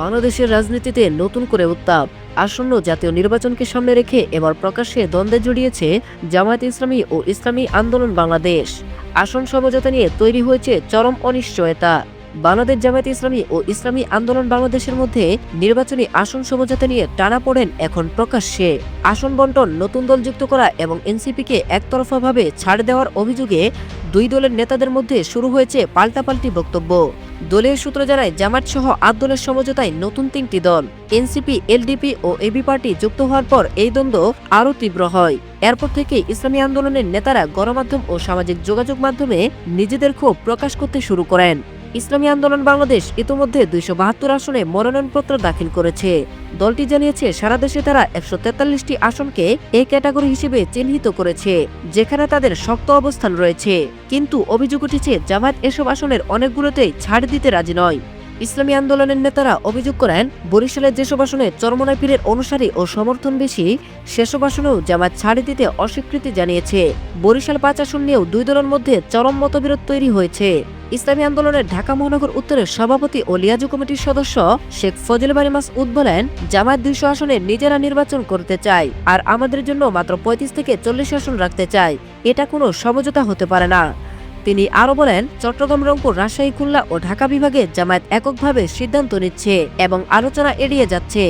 বাংলাদেশের রাজনীতিতে নতুন করে উত্তাপ। আসন্ন জাতীয় নির্বাচনকে সামনে রেখে এবার প্রকাশ্যে দ্বন্দ্বে জড়িয়েছে জামায়াত ইসলামী ও ইসলামী আন্দোলন বাংলাদেশ। আসন সমঝোতা নিয়ে তৈরি হয়েছে চরম অনিশ্চয়তা। বাংলাদেশ জামায়াত ইসলামী ও ইসলামী আন্দোলন বাংলাদেশের মধ্যে নির্বাচনী আসন সমঝোতা নিয়ে টানা পড়েন এখন প্রকাশ্যে। আসন বন্টন নতুন দল যুক্ত করা এবং এনসিপিকে একতরফাভাবে ছাড় দেওয়ার অভিযোগে দুই দলের নেতাদের মধ্যে শুরু হয়েছে পাল্টাপাল্টি বক্তব্য। দলীয় সূত্র জানায় জামাত সহ আট দলের সমঝোতায় নতুন তিনটি দল। এনসিপি, এলডিপি ও এবি পার্টি যুক্ত হওয়ার পর এই দ্বন্দ্ব আরও তীব্র হয়। এরপর থেকে ইসলামী আন্দোলনের নেতারা গণমাধ্যম ও সামাজিক যোগাযোগ মাধ্যমে নিজেদের ক্ষোভ প্রকাশ করতে শুরু করেন। ইসলামী আন্দোলন বাংলাদেশ ইতোমধ্যে দুইশো বাহাত্তর আসনে মনোনয়নপত্র দাখিল করেছে। দলটি জানিয়েছে, সারা দেশে তারা একশো তেতাল্লিশটি আসনকে এ ক্যাটাগরি হিসেবে চিহ্নিত করেছে, যেখানে তাদের শক্ত অবস্থান রয়েছে। কিন্তু অভিযোগ উঠেছে, জামায়াত এসব আসনের অনেকগুলোতেই ছাড় দিতে রাজি নয়। ইসলামী আন্দোলনের নেতারা অভিযোগ করেন, বরিশালের যেসব আসনে চরমনাই পীরের অনুসারী ও সমর্থন বেশি, সেসব আসনেও জামায়াত ছাড় দিতে অস্বীকৃতি জানিয়েছে। বরিশাল পাঁচ আসন নিয়েও দুই দলের মধ্যে চরম মতবিরোধ তৈরি হয়েছে। ইসলামী আন্দোলনের ঢাকা মহানগর উত্তরের সভাপতি ও লিয়াজু কমিটির সদস্য শেখ ফজল বারি মাসউদ বলেন, জামায়াত দুইশো আসনে নিজেরা নির্বাচন করতে চায় আর আমাদের জন্য মাত্র পঁয়ত্রিশ থেকে চল্লিশ আসন রাখতে চায়। এটা কোনো সমঝোতা হতে পারে না। তিনি আরও বলেন, চট্টগ্রাম, রংপুর, রাজশাহী, খুলনা ও ঢাকা বিভাগে জামায়াত এককভাবে সিদ্ধান্ত নিচ্ছে এবং আলোচনা এড়িয়ে যাচ্ছে।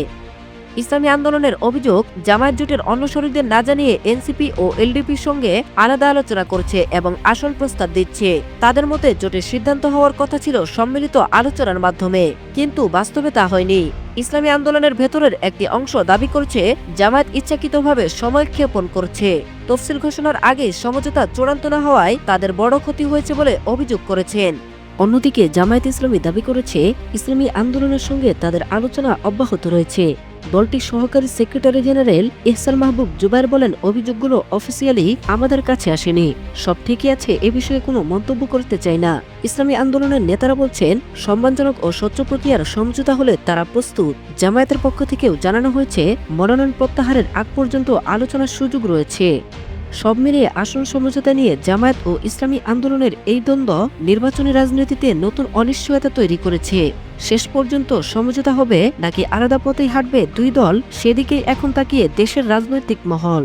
ইসলামী আন্দোলনের অভিযোগ, জামায়াত জোটের অন্য শরীরদের না জানিয়ে এনসিপি ও এলডিপির সঙ্গে আলাদা আলোচনা করছে এবং আসল প্রস্তাব দিচ্ছে। তাদের মতে জোটের সিদ্ধান্ত হওয়ার কথা ছিল সম্মিলিত আলোচনার মাধ্যমে, কিন্তু বাস্তবে তা হয়নি। ইসলামী আন্দোলনের ভেতরের একটি অংশ দাবি করছে, জামায়াত ইচ্ছাকৃতভাবে সময় ক্ষেপণ করছে। তফসিল ঘোষণার আগে সমঝোতা চূড়ান্ত না হওয়ায় তাদের বড় ক্ষতি হয়েছে বলে অভিযোগ করেছেন। অন্যদিকে জামায়াত ইসলামী দাবি করেছে, ইসলামী আন্দোলনের সঙ্গে তাদের আলোচনা অব্যাহত রয়েছে। দলটির সহকারী সেক্রেটারি জেনারেল এহসান মাহবুব জুবাইর বলেন, অভিযোগগুলো অফিসিয়ালি আমাদের কাছে আসেনি। সব ঠিকই আছে, এ বিষয়ে কোনো মন্তব্য করতে চাই না। ইসলামী আন্দোলনের নেতারা বলছেন, সম্মানজনক ও স্বচ্ছ প্রক্রিয়ার সমঝোতা হলে তারা প্রস্তুত। জামায়াতের পক্ষ থেকেও জানানো হয়েছে, মনোনয়ন প্রত্যাহারের আগ পর্যন্ত আলোচনার সুযোগ রয়েছে। সব মিলিয়ে আসন সমঝোতা নিয়ে জামায়াত ও ইসলামী আন্দোলনের এই দ্বন্দ্ব নির্বাচনী রাজনীতিতে নতুন অনিশ্চয়তা তৈরি করেছে। শেষ পর্যন্ত সমঝোতা হবে নাকি আলাদা পথেই হাঁটবে দুই দল সেদিকেই এখন তাকিয়ে দেশের রাজনৈতিক মহল।